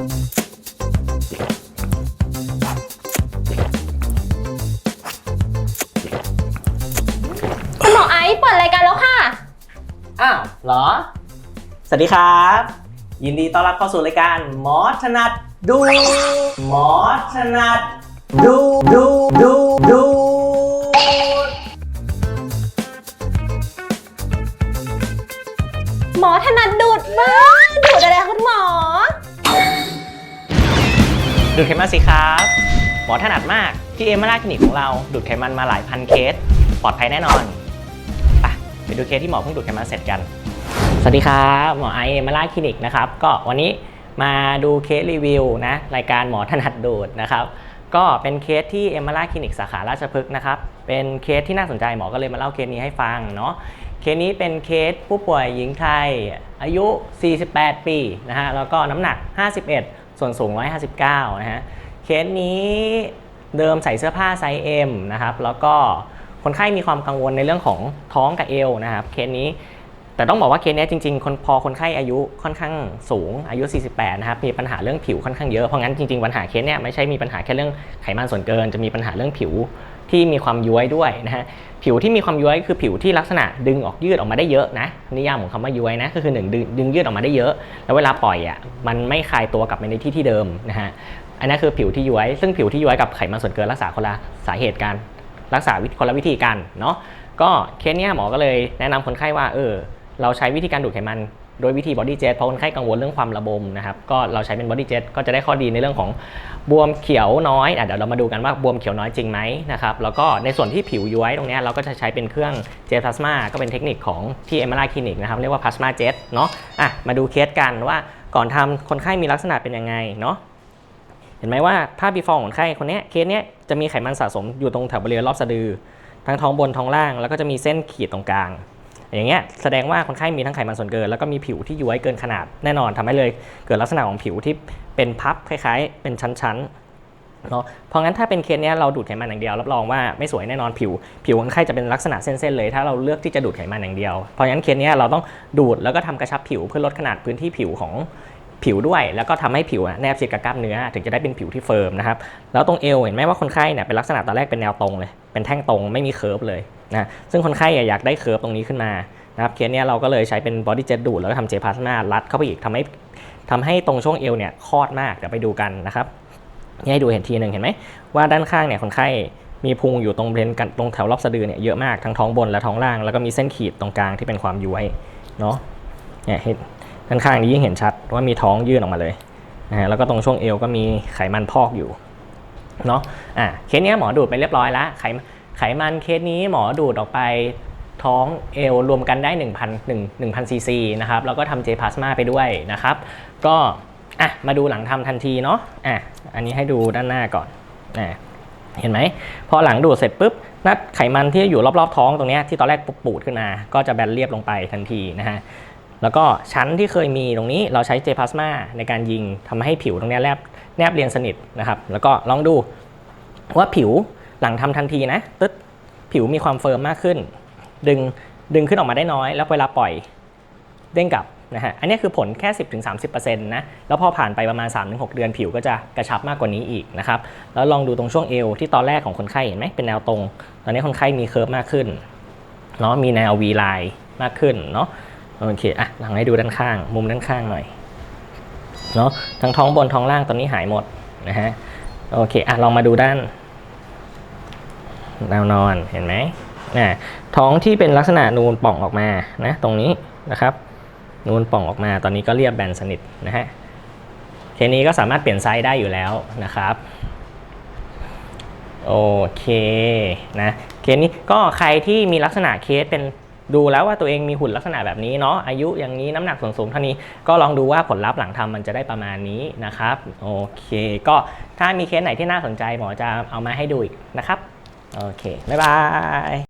คุณหมอไอซ์เปิดรายการแล้วค่ะ อ้าวเหรอ สวัสดีครับ ยินดีต้อนรับเข้าสู่รายการหมอถนัดดู หมอถนัดดูดูดูดูหมอถนัดดูดมากดูดอะไรคะคุณหมอ ดูดไขมันสิครับหมอถนัดมากที่เอมาราคลินิกของเราดูดไขมันมาหลายพันเคสปลอดภัยแน่นอนไปไปดูเคสที่หมอเพิ่งดูดไขมันเสร็จกัน สวัสดีครับหมอไอเอมาราคลินิกนะครับก็วันนี้มาดูเคสรีวิวนะรายการหมอถนัดดูดนะครับก็เป็นเคสที่เอมมาราคลินิกสาขาราชพฤกษ์นะครับเป็นเคสที่น่าสนใจหมอก็เลยมาเล่าเคสนี้ให้ฟังเนาะเคสนี้เป็นเคสผู้ป่วยหญิงไทยอายุ 48 ปีนะฮะแล้วก็น้ำหนัก 51 ส่วนสูง 159 นะฮะ เคสนี้เดิมใส่เสื้อผ้าไซส์ M นะครับ แล้วก็คนไข้มีความกังวลในเรื่องของท้องกับเอวนะครับ เคสนี้ แต่ต้องบอกว่าเคสนี้จริงๆ คนพอคนไข้อายุค่อนข้างสูง อายุ 48 นะครับ มีปัญหาเรื่องผิวค่อนข้างเยอะ เพราะงั้นจริงๆ ปัญหาเคสเนี้ยไม่ใช่มีปัญหาแค่เรื่องไขมันส่วนเกิน จะมีปัญหาเรื่องผิว ที่มีความย้วยด้วยนะฮะผิวที่มีความย้วยคือผิวที่ลักษณะดึงออกยืดออกมาได้เยอะนะนิยามของคำว่าย้วยนะก็คือหนึ่งดึงดึงยืดออกมาได้เยอะ แล้วเวลาปล่อยอะมันไม่คลายตัวกลับไปในที่ที่เดิมนะฮะอันนั้นคือผิวที่ย้วย ซึ่งผิวที่ย้วยกับไขมันส่วนเกินรักษาคนละสาเหตุกันรักษาวิธีคนละวิธีกันเนาะก็เคสเนี้ยหมอก็เลยแนะนำคนไข้ว่าเออเราใช้วิธีการดูดไขมัน โดยวิธีบอดี้เจ t เพราะคนไข้กังวลเรื่องความระบมนะครับก็เราใช้เป็นบอดี้เจ t ก็จะได้ข้อดีในเรื่องของบวมเขียวน้อยอะเดี๋ยวเรามาดูกันว่าบวมเขียวน้อยจริงไหมนะครับแล้วก็ในส่วนที่ผิวย้วยตรงนี้เราก็จะใช้เป็นเครื่องเจพลาสมาก็เป็นเทคนิคของที่เอม r าคลินิกนะครับเรียกว่าพลาสมาเจ t เนาะอะมาดูเคสกันว่าก่อนทำคนไข้มีลักษณะเป็นยังไงเนาะเห็นไหมว่าภาพ before ของคนไข้คนนี้เคสเนี้ยจะมีไขมันสะสมอยู่ตรงแถวบริเวณรอบสะดือทั้งท้องบนท้องล่าง แล้วก็จะมีเส้นขีดตรงกลาง อย่างเงี้ยแสดงว่าคนไข้มีทั้งไขมันส่วนเกิน แล้วก็มีผิวที่ย้วยเกินขนาดแน่นอนทำให้เลยเกิดลักษณะของผิวที่เป็นพับคล้าย ๆ เป็นชั้นๆเนาะเพราะงั้นถ้าเป็นเคสเนี้ยเราดูดไขมันอย่างเดียวรับรองว่าไม่สวยแน่นอนผิว ผิวคนไข้จะเป็นลักษณะเส้นๆเลย ถ้าเราเลือกที่จะดูดไขมันอย่างเดียว เพราะงั้นเคสเนี้ยเราต้องดูดแล้วก็ทำกระชับผิวเพื่อลดขนาดพื้นที่ผิวของผิวด้วยแล้วก็ทำให้ผิวแนบชิดกับกล้ามเนื้อ ถึงจะได้เป็นผิวที่เฟิร์มนะครับ แล้วตรงเอวเห็นไหมว่าคนไข้เนี่ยเป็นลักษณะตอนแรกเป็นแนวตรงเลย เป็นแท่งตรงไม่มีเคิร์ฟเลย นะซึ่งคนไข้อยากได้เคิร์ฟตรงนี้ขึ้นมานะครับเคสเนี้ยเราก็เลยใช้เป็นบอดี้เจ t ดูดแล้วก็ทำเจพาสมารัดเข้าไปอีกทำให้ทำให้ตรงช่วงเอวเนี่ยคลอดมากเดี๋ยวไปดูกันนะครับนี่ให้ดูเห็นทีหนึ่งเห็นไหมว่าด้านข้างเนี่ยคนไข้มีพุงอยู่ตรงบริเวณกันตรงแถวรอบสะดือเนี่ยเยอะมากทั้งท้องบนและท้องล่างแล้วก็มีเส้นขีดตรงกลางที่เป็นความย้วยเนาะเนี่ยเห็นด้านข้างนี้ยิ่งเห็นชัดว่ามีท้องยื่นออกมาเลยนะฮะแล้วก็ตรงช่วงเอวก็มีไขมันพอกอยู่เนาะอะเคสเนี้ยหมอดูดไปเรียบร้อยแล้วไข ไขมันเคสนี้หมอดูดออกไปท้องเอวรวมกันได้ 1,000 1 1,000ซีซีนะครับแล้วก็ทำเจพลาสมาไปด้วยนะครับ ก็อะมาดูหลังทำทันทีเนาะอะอันนี้ให้ดูด้านหน้าก่อนอะเห็นไหมพอหลังดูดเสร็จปุ๊บนัดไขมันที่อยู่รอบๆท้องตรงเนี้ยที่ตอนแรกปูดขึ้นมา ก็จะแบนเรียบลงไปทันทีนะฮะแล้วก็ชั้นที่เคยมีตรงนี้เราใช้เจพลาสมาในการยิงทำให้ผิวตรงเนี้ยแนบแนบเรียนสนิทนะครับ แล้วก็ลองดูว่าผิว หลังทำทันทีนะตึ๊ดผิวมีความเฟิร์มมากขึ้น ดึงดึงขึ้นออกมาได้น้อย แล้วเวลาปล่อยเด้งกลับนะฮะอันนี้คือผลแค่ 10-30%นะแล้วพอผ่านไปประมาณ 3-6 เดือนผิวก็จะกระชับมากกว่านี้อีกนะครับแล้วลองดูตรงช่วงเอวที่ตอนแรกของคนไข้เห็นไหมเป็นแนวตรง ตอนนี้คนไข้มีเคิร์ฟมากขึ้นเนาะมีแนว V line มากขึ้นเนาะโอเคอะหลังให้ดูด้านข้าง มุมด้านข้างหน่อยเนาะทั้งท้องบนท้องล่างตอนนี้หายหมดนะฮะโอเคอะลองมาดูด้าน แนวนอนเห็นไหมนะท้องที่เป็นลักษณะนูนป่องออกมานะตรงนี้นะครับ นูนป่องออกมาตอนนี้ก็เรียบแบนสนิทนะฮะเคสนี้ก็สามารถเปลี่ยนไซส์ได้อยู่แล้วนะครับโอเคนะเคสนี้ก็ใครที่มีลักษณะเคสเป็นดูแล้วว่าตัวเองมีหุ่นลักษณะแบบนี้เนาะอายุอย่างนี้น้ำหนักส่วนสูงเท่านี้ก็ลองดูว่าผลลัพธ์หลังทำมันจะได้ประมาณนี้นะครับโอเค ก็ถ้ามีเคสไหนที่น่าสนใจหมอจะเอามาให้ดูอีกนะครับ โอเค บ๊ายบาย